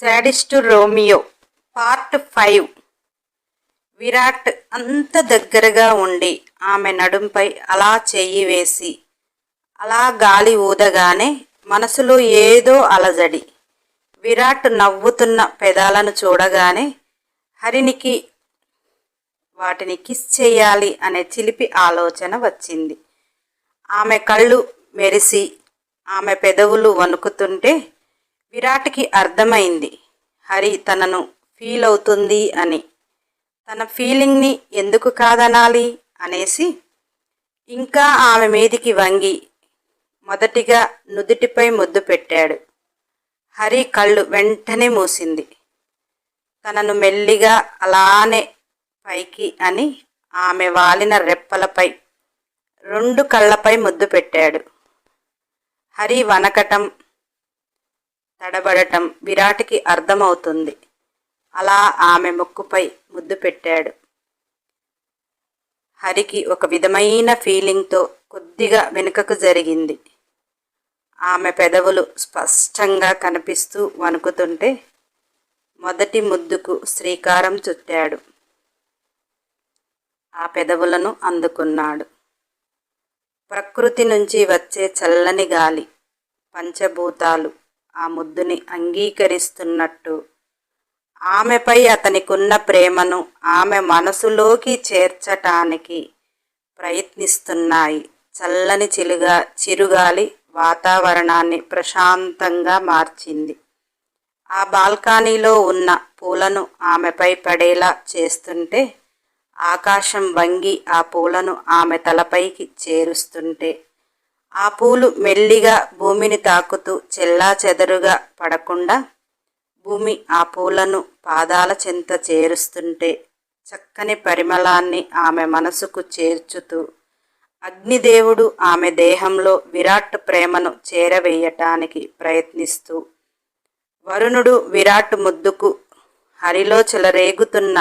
Sadist Romeo part five. Virat అంత దగ్గరగా ఉండి ఆమె నడుంపై అలా చెయ్యి వేసి అలా గాలి ఊదగానే మనసులో ఏదో అలజడి. విరాట్ నవ్వుతున్న పెదాలను చూడగానే హరినికి వాటిని కిస్ చేయాలి అనే చిలిపి ఆలోచన వచ్చింది. ఆమె కళ్ళు మెరిసి ఆమె పెదవులు వణుకుతుంటే విరాట్కి అర్థమైంది. హరి తనను ఫీల్ అవుతుంది అని. తన ఫీలింగ్ని ఎందుకు కాదనాలి అనేసి ఇంకా ఆమె మీదికి వంగి మొదటిగా నుదుటిపై ముద్దు పెట్టాడు. హరి కళ్ళు వెంటనే మూసింది. తనను మెల్లిగా అలానే పైకి అని ఆమె వాలిన రెప్పలపై రెండు కళ్ళపై ముద్దు పెట్టాడు. హరి వనకటం తడబడటం విరాట్కి అర్థమవుతుంది. అలా ఆమె ముక్కుపై ముద్దు పెట్టాడు. హరికి ఒక విధమైన ఫీలింగ్తో కొద్దిగా వెనుకకు జరిగింది. ఆమె పెదవులు స్పష్టంగా కనిపిస్తూ వణుకుతుంటే మొదటి ముద్దుకు శ్రీకారం చుట్టాడు. ఆ పెదవులను అందుకున్నాడు. ప్రకృతి నుంచి వచ్చే చల్లని గాలి పంచభూతాలు ఆ ముద్దుని అంగీకరిస్తున్నట్టు. ఆమెపై అతనికున్న ప్రేమను ఆమె మనసులోకి చేర్చటానికి ప్రయత్నిస్తున్నాయి. చల్లని చిలుగా చిరుగాలి వాతావరణాన్ని ప్రశాంతంగా మార్చింది. ఆ బాల్కనీలో ఉన్న పూలను ఆమెపై పడేలా చేస్తుంటే ఆకాశం వంగి ఆ పూలను ఆమె తలపైకి చేరుస్తుంటే ఆ పూలు మెల్లిగా భూమిని తాకుతూ చెల్లా చెదరుగా పడకుండా భూమి ఆ పూలను పాదాల చెంత చేరుస్తుంటే చక్కని పరిమళాన్ని ఆమె మనసుకు చేర్చుతూ అగ్నిదేవుడు ఆమె దేహంలో విరాట్ ప్రేమను చేరవేయటానికి ప్రయత్నిస్తూ వరుణుడు విరాట్ ముద్దుకు హరిలో చెలరేగుతున్న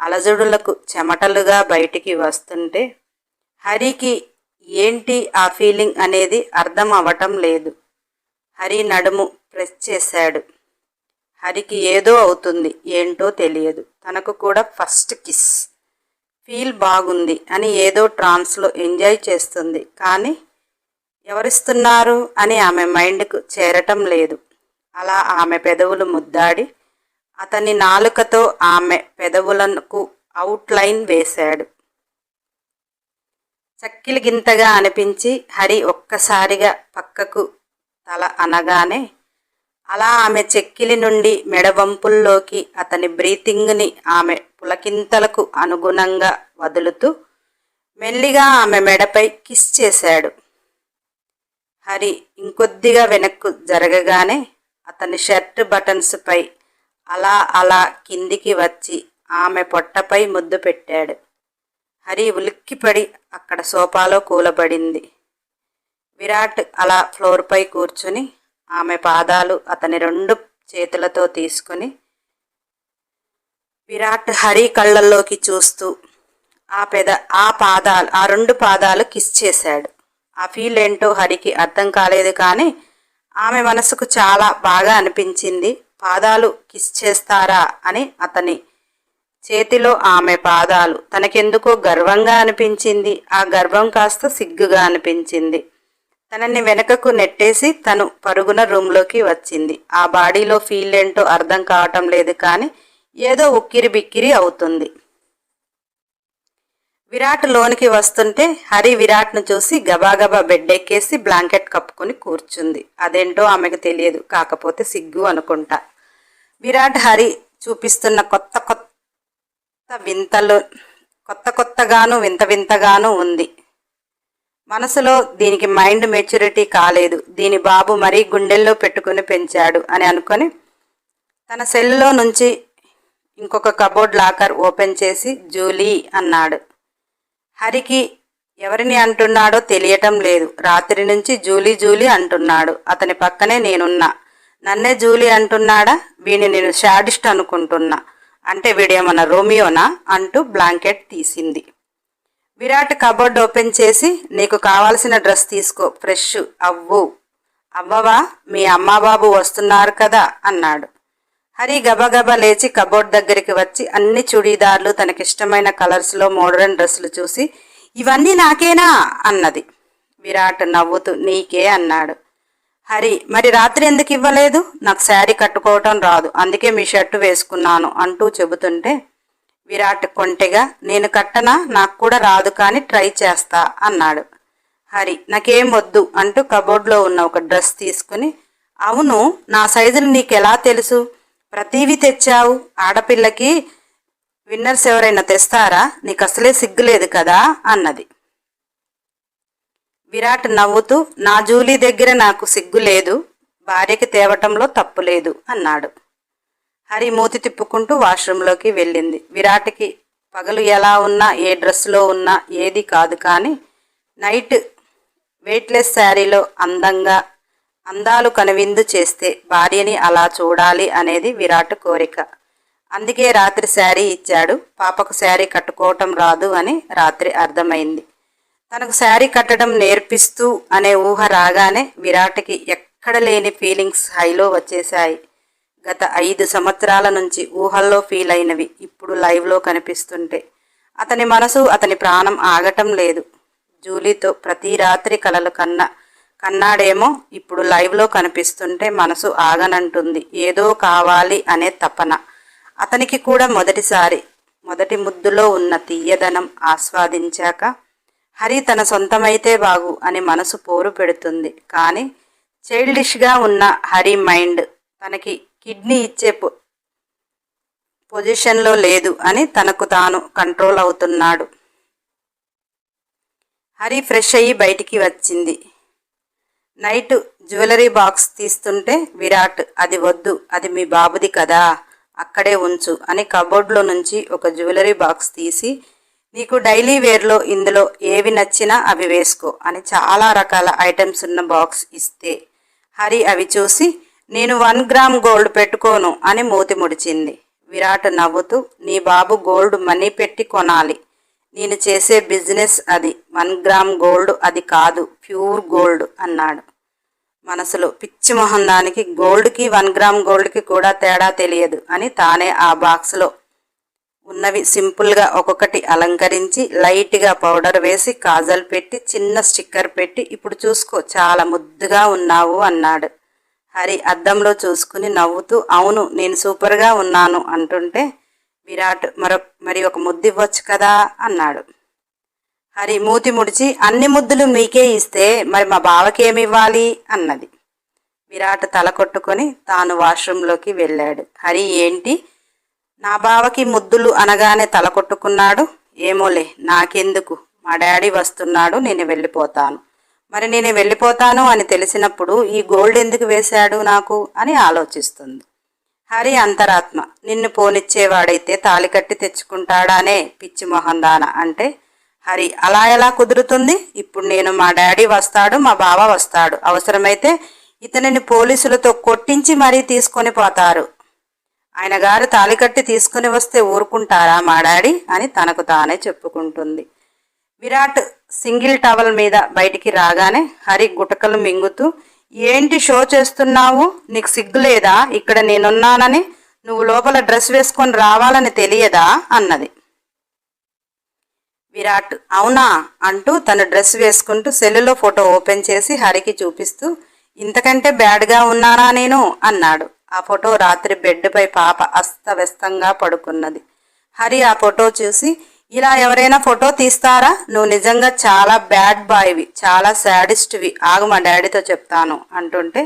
అలజడులకు చెమటలుగా బయటికి వస్తుంటే హరికి ఏంటి ఆ ఫీలింగ్ అనేది అర్థం అవ్వటం లేదు. హరి నడుము ప్రెస్ చేశాడు. హరికి ఏదో అవుతుంది ఏంటో తెలియదు. తనకు కూడా ఫస్ట్ కిస్. ఫీల్ బాగుంది అని ఏదో ట్రాన్స్లో ఎంజాయ్ చేస్తుంది. కానీ ఎవరిస్తున్నారు అని ఆమె మైండ్కు చేరటం లేదు. అలా ఆమె పెదవులు ముద్దాడి అతని నాలుకతో ఆమె పెదవులకు అవుట్లైన్ వేశాడు. చక్కిలి గింతగా అనిపించి హరి ఒక్కసారిగా పక్కకు తల అనగానే అలా ఆమె చెక్కిలి నుండి మెడవంపుల్లోకి అతని బ్రీతింగ్ని ఆమె పులకింతలకు అనుగుణంగా వదులుతూ మెల్లిగా ఆమె మెడపై కిస్ చేశాడు. హరి ఇంకొద్దిగా వెనక్కు జరగగానే అతని షర్ట్ బటన్స్పై అలా అలా కిందికి వచ్చి ఆమె పొట్టపై ముద్దు పెట్టాడు. హరి ఉలిక్కిపడి అక్కడ సోఫాలో కూలబడింది. విరాట్ అలా ఫ్లోర్పై కూర్చుని ఆమె పాదాలు అతని రెండు చేతులతో తీసుకుని విరాట్ హరి కళ్ళల్లోకి చూస్తూ ఆ పెద ఆ పాదాలు ఆ రెండు పాదాలు కిస్ చేశాడు. ఆ ఫీల్ ఏంటో హరికి అర్థం కాలేదు కానీ ఆమె మనసుకు చాలా బాగా అనిపించింది. పాదాలు కిస్ చేస్తారా అని అతని చేతిలో ఆమె పాదాలు. తనకెందుకో గర్వంగా అనిపించింది. ఆ గర్వం కాస్త సిగ్గుగా అనిపించింది. తనని వెనకకు నెట్టేసి తను పరుగున రూమ్లోకి వచ్చింది. ఆ బాడీలో ఫీల్ ఏంటో అర్థం కావటం లేదు కానీ ఏదో ఉక్కిరి బిక్కిరి అవుతుంది. విరాట్ లోనికి వస్తుంటే హరి విరాట్ను చూసి గబాగబా బెడ్ ఎక్కేసి బ్లాంకెట్ కప్పుకొని కూర్చుంది. అదేంటో ఆమెకు తెలియదు. కాకపోతే సిగ్గు అనుకుంటా. విరాట్ హరి చూపిస్తున్న కొత్త కొత్త వింతలు కొత్త కొత్తగాను వింత వింతగాను ఉంది. మనసులో దీనికి మైండ్ మెచ్యూరిటీ కాలేదు. దీని బాబు మరీ గుండెల్లో పెట్టుకుని పెంచాడు అని అనుకొని తన సెల్లో నుంచి ఇంకొక కబోర్డ్ లాకర్ ఓపెన్ చేసి జూలీ అన్నాడు. హరికి ఎవరిని అంటున్నాడో తెలియటం లేదు. రాత్రి నుంచి జూలీ జూలీ అంటున్నాడు. అతని పక్కనే నేనున్నా. నన్నే జూలీ అంటున్నాడా? వీని నేను షాడిస్ట్ అనుకుంటున్నా. అంటే వీడేమన్నా రోమియోనా అంటూ బ్లాంకెట్ తీసింది. విరాట్ కబోర్డ్ ఓపెన్ చేసి నీకు కావాల్సిన డ్రెస్ తీసుకో ఫ్రెష్ అవ్వు. అవ్వవా? మీ అమ్మాబాబు వస్తున్నారు కదా? అన్నాడు. హరి గబగబా లేచి కబోర్డ్ దగ్గరికి వచ్చి అన్ని చుడీదార్లు తనకిష్టమైన కలర్స్లో మోడర్న్ డ్రెస్సులు చూసి ఇవన్నీ నాకేనా? అన్నది. విరాట్ నవ్వుతూ నీకే అన్నాడు. హరి మరి రాత్రి ఎందుకు ఇవ్వలేదు? నాకు శారీ కట్టుకోవటం రాదు అందుకే మీ షర్టు వేసుకున్నాను అంటూ చెబుతుంటే విరాట్ కొంటెగా నేను కట్టనా? నాకు కూడా రాదు కానీ ట్రై చేస్తా అన్నాడు. హరి నాకేం వద్దు అంటూ కబోర్డ్లో ఉన్న ఒక డ్రెస్ తీసుకుని అవును నా సైజులు నీకు ఎలా తెలుసు? ప్రతివి తెచ్చావు ఆడపిల్లకి విన్నర్స్ ఎవరైనా తెస్తారా? నీకు అసలే సిగ్గులేదు కదా? అన్నది. విరాట్ నవ్వుతూ నా జూలీ దగ్గర నాకు సిగ్గు లేదు భార్యకి తేవటంలో తప్పు లేదు అన్నాడు. హరి మూతి తిప్పుకుంటూ వాష్రూంలోకి వెళ్ళింది. విరాట్కి పగలు ఎలా ఉన్నా ఏ డ్రెస్లో ఉన్నా ఏది కాదు కానీ నైట్ వెయిట్లెస్ శారీలో అందంగా అందాలు కనువిందు చేస్తే భార్యని అలా చూడాలి అనేది విరాట్ కోరిక. అందుకే రాత్రి శారీ ఇచ్చాడు. పాపకు శారీ కట్టుకోవటం రాదు అని రాత్రి అర్థమైంది. తనకు శారీ కట్టడం నేర్పిస్తూ అనే ఊహ రాగానే విరాట్కి ఎక్కడ లేని ఫీలింగ్స్ హైలో వచ్చేశాయి. గత ఐదు సంవత్సరాల నుంచి ఊహల్లో ఫీల్ అయినవి ఇప్పుడు లైవ్లో కనిపిస్తుంటే. అతని మనసు అతని ప్రాణం ఆగటం లేదు. జూలీతో ప్రతి రాత్రి కలలు కన్న కన్నాడేమో ఇప్పుడు లైవ్లో కనిపిస్తుంటే మనసు ఆగనంటుంది. ఏదో కావాలి అనే తపన. అతనికి కూడా మొదటిసారి మొదటి ముద్దులో ఉన్న తీయదనం ఆస్వాదించాక హరి తన సొంతమైతే బాగు అని మనసు పోరు పెడుతుంది. కానీ చైల్డిష్గా ఉన్న హరి మైండ్ తనకి కిడ్నీ ఇచ్చే పొ పొజిషన్లో లేదు అని తనకు తాను కంట్రోల్ అవుతున్నాడు. హరి ఫ్రెష్ అయ్యి బయటికి వచ్చింది. నైట్ జ్యువెలరీ బాక్స్ తీస్తుంటే విరాట్ అది వద్దు అది మీ బాబుది కదా అక్కడే ఉంచు అని కబోర్డ్లో నుంచి ఒక జ్యువెలరీ బాక్స్ తీసి నీకు డైలీ వేర్లో ఇందులో ఏవి నచ్చినా అవి వేసుకో అని చాలా రకాల ఐటమ్స్ ఉన్న బాక్స్ ఇస్తే. హరి అవి చూసి నేను వన్ గ్రామ్ గోల్డ్ పెట్టుకోను అని మూతి ముడిచింది. విరాట్ నవ్వుతూ నీ బాబు గోల్డ్ మనీ పెట్టి కొనాలి. నేను చేసే బిజినెస్ అది. వన్ గ్రామ్ గోల్డ్ అది కాదు ప్యూర్ గోల్డ్ అన్నాడు. మనసులో పిచ్చి మొహం దానికి గోల్డ్కి వన్ గ్రామ్ గోల్డ్కి కూడా తేడా తెలియదు అని తానే ఆ బాక్స్లో ఉన్నవి సింపుల్గా ఒక్కొక్కటి అలంకరించి లైట్గా పౌడర్ వేసి కాజల్ పెట్టి చిన్న స్టిక్కర్ పెట్టి ఇప్పుడు చూసుకో చాలా ముద్దుగా ఉన్నావు అన్నాడు. హరి అద్దంలో చూసుకుని నవ్వుతూ అవును నేను సూపర్గా ఉన్నాను అంటుంటే విరాట్ మరొక మరి ఒక ముద్దు ఇవ్వచ్చు కదా అన్నాడు. హరి మూతి ముడిచి అన్ని ముద్దులు మీకే ఇస్తే మరి మా బావకేమి ఇవ్వాలి అన్నది. విరాట్ తల కొట్టుకొని తాను వాష్రూంలోకి వెళ్ళాడు. హరి ఏంటి? నా బావకి ముద్దులు అనగానే తల కొట్టుకున్నాడు. ఏమోలే నాకెందుకు? మా డాడీ వస్తున్నాడు నేను వెళ్ళిపోతాను. మరి నేను వెళ్ళిపోతాను అని తెలిసినప్పుడు ఈ గోల్డ్ ఎందుకు వేశాడు నాకు అని ఆలోచిస్తుంది. హరి అంతరాత్మ నిన్ను పోనిచ్చేవాడైతే తాలి కట్టి తెచ్చుకుంటాడానే పిచ్చి మొహందాన అంటే హరి అలా ఎలా కుదురుతుంది? ఇప్పుడు నేను మా డాడీ వస్తాడు మా బావ వస్తాడు. అవసరమైతే ఇతనిని పోలీసులతో కొట్టించి మరీ తీసుకొని పోతారు. ఆయన గారు తాలికట్టి తీసుకుని వస్తే ఊరుకుంటారా మా డాడీ? అని తనకు తానే చెప్పుకుంటుంది. విరాట్ సింగిల్ టవల్ మీద బయటికి రాగానే హరి గుటకలు మింగుతూ ఏంటి షో చేస్తున్నావు? నీకు సిగ్గులేదా? ఇక్కడ నేనున్నానని నువ్వు లోపల డ్రెస్ వేసుకొని రావాలని తెలియదా? అన్నది. విరాట్ అవునా? అంటూ తన డ్రెస్ వేసుకుంటూ సెల్లులో ఫోటో ఓపెన్ చేసి హరికి చూపిస్తూ ఇంతకంటే బ్యాడ్గా ఉన్నానా నేను? అన్నాడు. ఆ ఫోటో రాత్రి బెడ్పై పాప అస్తవ్యస్తంగా పడుకున్నది. హరి ఆ ఫోటో చూసి ఇలా ఎవరైనా ఫోటో తీస్తారా? నువ్వు నిజంగా చాలా బ్యాడ్ బాయ్వి చాలా శాడిస్ట్వి ఆగు మా డాడీతో చెప్తాను అంటుంటే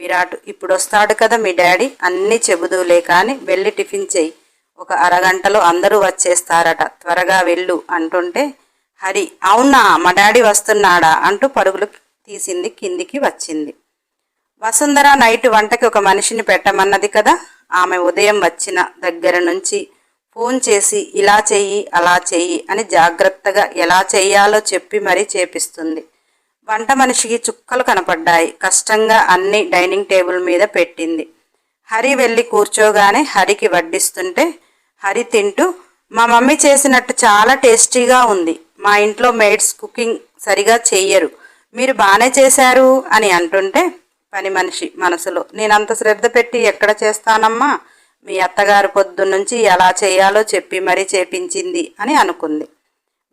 విరాట్ ఇప్పుడు వస్తాడు కదా మీ డాడీ అన్నీ చెబుదూలే కానీ వెళ్ళి టిఫిన్ చెయ్యి. ఒక అరగంటలో అందరూ వచ్చేస్తారట త్వరగా వెళ్ళు అంటుంటే హరి అవునా మా డాడీ వస్తున్నాడా? అంటూ పరుగులు తీసింది కిందికి వచ్చింది. వసుంధర నైట్ వంటకి ఒక మనిషిని పెట్టమన్నది కదా? ఆమె ఉదయం వచ్చిన దగ్గర నుంచి ఫోన్ చేసి ఇలా చెయ్యి అలా చెయ్యి అని జాగ్రత్తగా ఎలా చెయ్యాలో చెప్పి మరీ చేపిస్తుంది. వంట మనిషికి చుక్కలు కనపడ్డాయి. కష్టంగా అన్ని డైనింగ్ టేబుల్ మీద పెట్టింది. హరి వెళ్ళి కూర్చోగానే హరికి వడ్డిస్తుంటే హరి తింటూ మా మమ్మీ చేసినట్టు చాలా టేస్టీగా ఉంది. మా ఇంట్లో మేడ్స్ కుకింగ్ సరిగా చెయ్యరు. మీరు బాగానే చేశారు అని అంటుంటే పని మనిషి మనసులో. నేనంత శ్రద్ధ పెట్టి ఎక్కడ చేస్తానమ్మా? మీ అత్తగారు పొద్దున్నుంచి ఎలా చేయాలో చెప్పి మరీ చేపించింది అని అనుకుంది.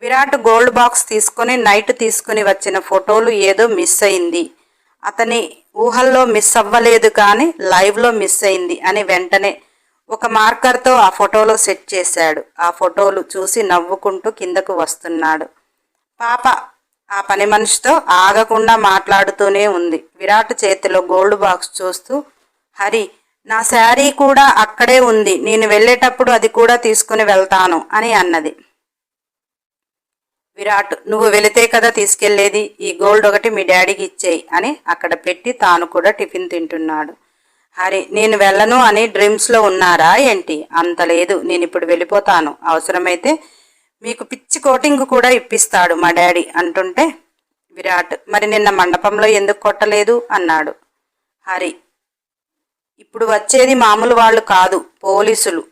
విరాట్ గోల్డ్ బాక్స్ తీసుకుని నైట్ తీసుకుని వచ్చిన ఫోటోలు ఏదో మిస్ అయింది. అతని ఊహల్లో మిస్ అవ్వలేదు కానీ లైవ్లో మిస్ అయింది అని వెంటనే ఒక మార్కర్తో ఆ ఫోటోలో సెట్ చేశాడు. ఆ ఫోటోలు చూసి నవ్వుకుంటూ కిందకు వస్తున్నాడు. పాప ఆ పని మనిషితో ఆగకుండా మాట్లాడుతూనే ఉంది. విరాట్ చేతిలో గోల్డ్ బాక్స్ చూస్తూ హరి నా శారీ కూడా అక్కడే ఉంది. నేను వెళ్ళేటప్పుడు అది కూడా తీసుకుని వెళ్తాను అని అన్నది. విరాట్ నువ్వు వెళితే కదా తీసుకెళ్ళేది ఈ గోల్డ్ ఒకటి మీ డాడీకి ఇచ్చేయి అని అక్కడ పెట్టి తాను కూడా టిఫిన్ తింటున్నాడు. హరి నేను వెళ్ళను అని డ్రీమ్స్లో ఉన్నారా ఏంటి? అంత లేదు. నేను ఇప్పుడు వెళ్ళిపోతాను. అవసరమైతే మీకు పిచ్చి కోటింగ్ కూడా ఇప్పిస్తాడు మా డాడీ అంటుంటే విరాట్ మరి నిన్న మండపంలో ఎందుకు కొట్టలేదు? అన్నాడు. హరి ఇప్పుడు వచ్చేది మామూలు వాళ్ళు కాదు పోలీసులు.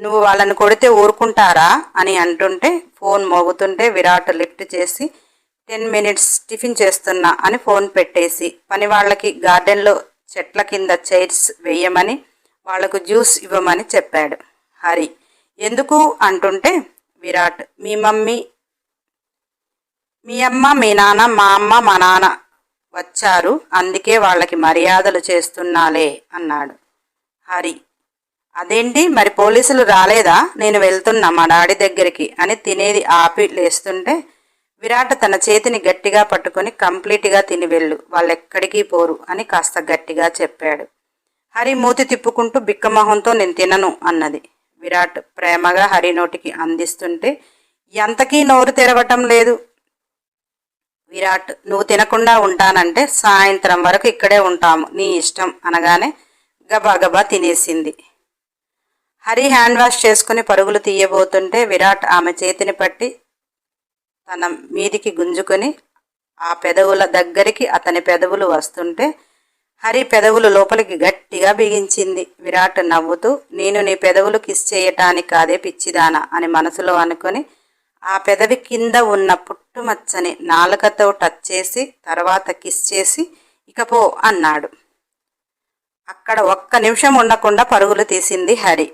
నువ్వు వాళ్ళని కొడితే ఊరుకుంటారా? అని అంటుంటే ఫోన్ మోగుతుంటే విరాట్ లిఫ్ట్ చేసి టెన్ మినిట్స్ టిఫిన్ చేస్తున్నా అని ఫోన్ పెట్టేసి పని వాళ్ళకి గార్డెన్లో చెట్ల కింద చైర్స్ వేయమని వాళ్ళకు జ్యూస్ ఇవ్వమని చెప్పాడు. హరి ఎందుకు? అంటుంటే విరాట్ మీ మమ్మీ మీ అమ్మ మీ నాన్న మా అమ్మ మా నాన్న వచ్చారు. అందుకే వాళ్ళకి మర్యాదలు చేస్తున్నాలే అన్నాడు. హరి అదేంటి? మరి పోలీసులు రాలేదా? నేను వెళ్తున్నా మా డాడీ దగ్గరికి అని తినేది ఆపి లేస్తుంటే విరాట్ తన చేతిని గట్టిగా పట్టుకొని కంప్లీట్గా తిని వెళ్ళు వాళ్ళెక్కడికి పోరు అని కాస్త గట్టిగా చెప్పాడు. హరి మూతి తిప్పుకుంటూ బిక్కమొహంతో నేను తినను అన్నది. విరాట్ ప్రేమగా హరి నోటికి అందిస్తుంటే ఎంతకీ నోరు తెరవటం లేదు. విరాట్ నువ్వు తినకుండా ఉంటానంటే సాయంత్రం వరకు ఇక్కడే ఉంటాము నీ ఇష్టం అనగానే గబాగబా తినేసింది. హరి హ్యాండ్ వాష్ చేసుకుని పరుగులు తీయబోతుంటే విరాట్ ఆమె చేతిని పట్టి తన మీదికి గుంజుకొని ఆ పెదవుల దగ్గరికి అతని పెదవులు వస్తుంటే హరి పెదవులు లోపలికి గట్టిగా బిగించింది. విరాట్ నవ్వుతూ నేను నీ పెదవులు కిస్ చేయటానికి కాదే పిచ్చిదానా అని మనసులో అనుకొని ఆ పెదవి కింద ఉన్న పుట్టుమచ్చని నాలుకతో టచ్ చేసి తర్వాత కిస్ చేసి ఇకపో అన్నాడు. అక్కడ ఒక్క నిమిషం ఉండకుండా పరుగులు తీసింది హరి.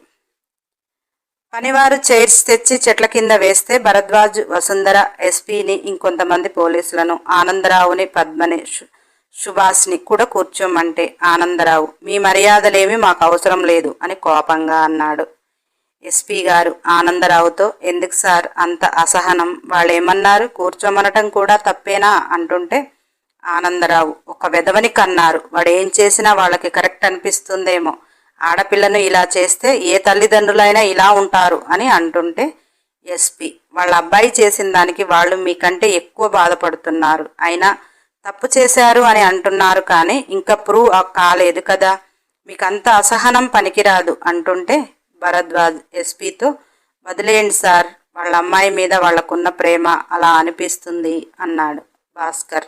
పనివారు చైర్స్ తెచ్చి చెట్ల కింద వేస్తే భరద్వాజ్ వసుంధర ఎస్పీని ఇంకొంతమంది పోలీసులను ఆనందరావుని పద్మని సుభాష్ని కూడా కూర్చోమంటే ఆనందరావు మీ మర్యాదలేమి మాకు అవసరం లేదు అని కోపంగా అన్నాడు. ఎస్పీ గారు ఆనందరావుతో ఎందుకు సార్ అంత అసహనం? వాళ్ళేమన్నారు కూర్చోమనటం కూడా తప్పేనా? అంటుంటే ఆనందరావు ఒక వెధవని కన్నారు. వాడేం చేసినా వాళ్ళకి కరెక్ట్ అనిపిస్తుందేమో. ఆడపిల్లను ఇలా చేస్తే ఏ తల్లిదండ్రులైనా ఇలా ఉంటారు అని అంటుంటే ఎస్పి వాళ్ళ అబ్బాయి చేసిన దానికి వాళ్ళు మీకంటే ఎక్కువ బాధపడుతున్నారు. అయినా తప్పు చేశారు అని అంటున్నారు కానీ ఇంకా ప్రూవ్ కాలేదు కదా. మీకంత అసహనం పనికిరాదు అంటుంటే భరద్వాజ్ ఎస్పీతో వదిలేయండి సార్ వాళ్ళ అమ్మాయి మీద వాళ్ళకున్న ప్రేమ అలా అనిపిస్తుంది అన్నాడు భాస్కర్.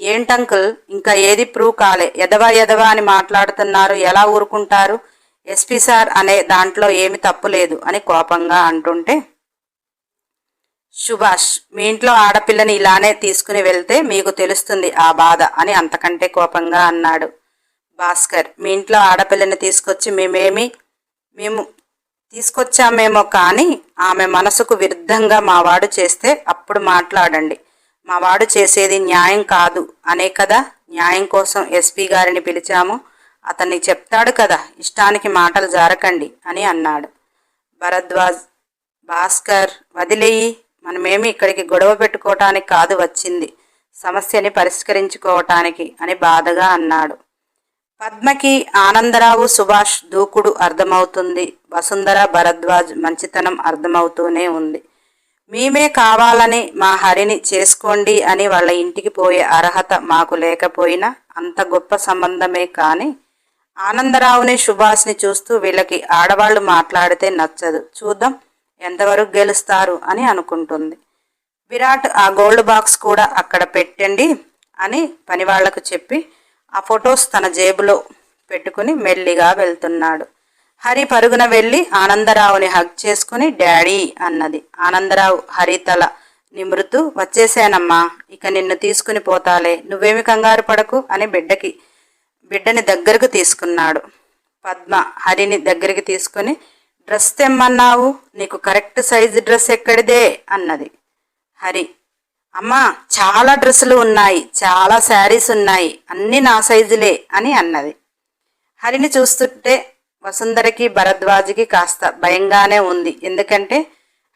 ఏంటంకుల్ ఇంకా ఏది ప్రూవ్ కాలే? ఎదవా ఎదవా అని మాట్లాడుతున్నారు ఎలా ఊరుకుంటారు? ఎస్పీ సార్ అనే దాంట్లో ఏమి తప్పు లేదు అని కోపంగా అంటుంటే సుభాష్ మీ ఇంట్లో ఆడపిల్లని ఇలానే తీసుకుని వెళ్తే మీకు తెలుస్తుంది ఆ బాధ అని అంతకంటే కోపంగా అన్నాడు. భాస్కర్ మీ ఇంట్లో ఆడపిల్లని తీసుకొచ్చి మేమేమి మేము తీసుకొచ్చామేమో కానీ ఆమె మనసుకు విరుద్ధంగా మావాడు చేస్తే అప్పుడు మాట్లాడండి. మావాడు చేసేది న్యాయం కాదు. అనే కదా న్యాయం కోసం ఎస్పీ గారిని పిలిచాము. అతన్ని చెప్తాడు కదా ఇష్టానికి మాటలు జారకండి అని అన్నాడు. భరద్వాజ్ భాస్కర్ వదిలేయి. మనమేమి ఇక్కడికి గొడవ పెట్టుకోవటానికి కాదు వచ్చింది. సమస్యని పరిష్కరించుకోవటానికి అని బాధగా అన్నాడు. పద్మకి ఆనందరావు సుభాష్ దూకుడు అర్థమవుతుంది. వసుంధర భరద్వాజ్ మంచితనం అర్థమవుతూనే ఉంది. మేమే కావాలని మా హరిని చేసుకోండి అని వాళ్ళ ఇంటికి పోయే అర్హత మాకు లేకపోయినా అంత గొప్ప సంబంధమే కానీ ఆనందరావుని సుభాష్ని చూస్తూ వీళ్ళకి ఆడవాళ్ళు మాట్లాడితే నచ్చదు. చూద్దాం. ఎంతవరకు గెలుస్తారు అని అనుకుంటుంది. విరాట్ ఆ గోల్డ్ బాక్స్ కూడా అక్కడ పెట్టండి అని పనివాళ్ళకు చెప్పి ఆ ఫొటోస్ తన జేబులో పెట్టుకుని మెల్లిగా వెళ్తున్నాడు. హరి పరుగున వెళ్ళి ఆనందరావుని హగ్ చేసుకుని డాడీ అన్నది. ఆనందరావు హరి తల నిమృతూ వచ్చేసానమ్మా ఇక నిన్ను తీసుకుని పోతాలే నువ్వేమి కంగారు పడకు అని బిడ్డకి బిడ్డని దగ్గరకు తీసుకున్నాడు. పద్మ హరిని దగ్గరికి తీసుకుని డ్రెస్ తెమ్మన్నావు? నీకు కరెక్ట్ సైజు డ్రెస్ ఎక్కడిదే? అన్నది. హరి అమ్మా చాలా డ్రెస్సులు ఉన్నాయి చాలా శారీస్ ఉన్నాయి అన్నీ నా సైజులే అని అన్నది. హరిని చూస్తుంటే వసుంధరకి భరద్వాజ్కి కాస్త భయంగానే ఉంది. ఎందుకంటే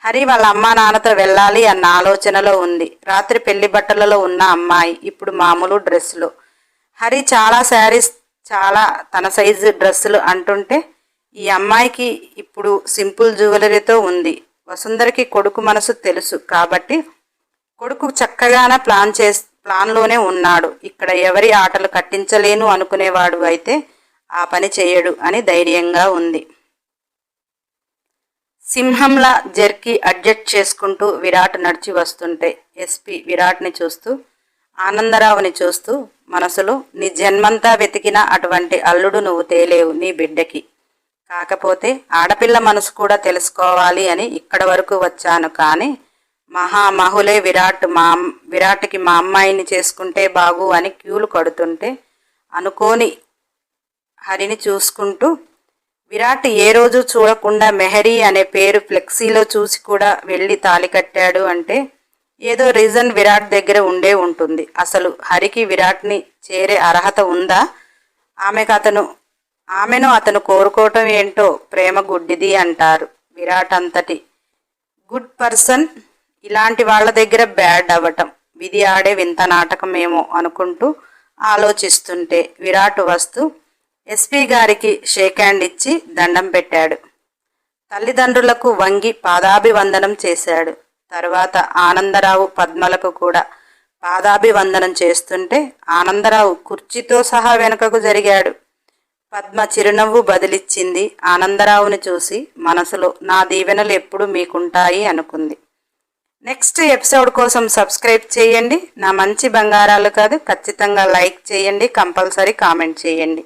హరి వాళ్ళ అమ్మా నాన్నతో వెళ్ళాలి అన్న ఆలోచనలో ఉంది. రాత్రి పెళ్ళి బట్టలలో ఉన్న అమ్మాయి ఇప్పుడు మామూలు డ్రెస్సులు. హరి చాలా శారీస్ చాలా తన సైజు డ్రెస్సులు అంటుంటే ఈ అమ్మాయికి ఇప్పుడు సింపుల్ జ్యువెలరీతో ఉంది. వసుంధరకి కొడుకు మనసు తెలుసు కాబట్టి కొడుకు చక్కగానే ప్లాన్ చే ప్లాన్లోనే ఉన్నాడు. ఇక్కడ ఎవరి ఆటలు కట్టించలేను అనుకునేవాడు అయితే ఆ పని చేయడు అని ధైర్యంగా ఉంది. సింహంలా జర్కి అడ్జస్ట్ చేసుకుంటూ విరాట్ నడిచి వస్తుంటే ఎస్పి విరాట్ని చూస్తూ ఆనందరావుని చూస్తూ మనసులో నీ జన్మంతా వెతికిన అటువంటి అల్లుడు నువ్వు తేలేవు నీ బిడ్డకి. కాకపోతే ఆడపిల్ల మనసు కూడా తెలుసుకోవాలి అని ఇక్కడ వరకు వచ్చాను. కానీ మహామహులే విరాట్ మా విరాట్కి మా అమ్మాయిని చేసుకుంటే బాగు అని క్యూలు కడుతుంటే అనుకోని హరిని చూసుకుంటూ విరాట్ ఏ రోజు చూడకుండా మెహరీ అనే పేరు ఫ్లెక్సీలో చూసి కూడా వెళ్ళి తాలి కట్టాడు అంటే ఏదో రీజన్ విరాట్ దగ్గర ఉండే ఉంటుంది. అసలు హరికి విరాట్ని చేరే అర్హత ఉందా? ఆమెకు అతను ఆమెను అతను కోరుకోవటం ఏంటో ప్రేమ గుడ్డిది అంటారు విరాట్ అంతటి గుడ్ పర్సన్ ఇలాంటి వాళ్ళ దగ్గర బ్యాడ్ అవ్వటం. విధి ఆడే వింత నాటకమేమో అనుకుంటూ ఆలోచిస్తుంటే విరాట్ వస్తూ ఎస్పీ గారికి షేక్ హ్యాండ్ ఇచ్చి దండం పెట్టాడు. తల్లిదండ్రులకు వంగి పాదాభివందనం చేశాడు. తరువాత ఆనందరావు పద్మలకు కూడా పాదాభివందనం చేస్తుంటే ఆనందరావు కుర్చీతో సహా వెనుకకు జరిగాడు. పద్మ చిరునవ్వు బదిలిచ్చింది ఆనందరావుని చూసి మనసులో నా దీవెనలు ఎప్పుడు మీకుంటాయి అనుకుంది. నెక్స్ట్ ఎపిసోడ్ కోసం సబ్స్క్రైబ్ చేయండి. నా మంచి బంగారాలు కాదు ఖచ్చితంగా లైక్ చేయండి కంపల్సరీ కామెంట్ చేయండి.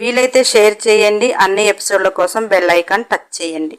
వీలైతే షేర్ చేయండి అన్ని ఎపిసోడ్ల కోసం బెల్ ఐకాన్ టచ్ చేయండి.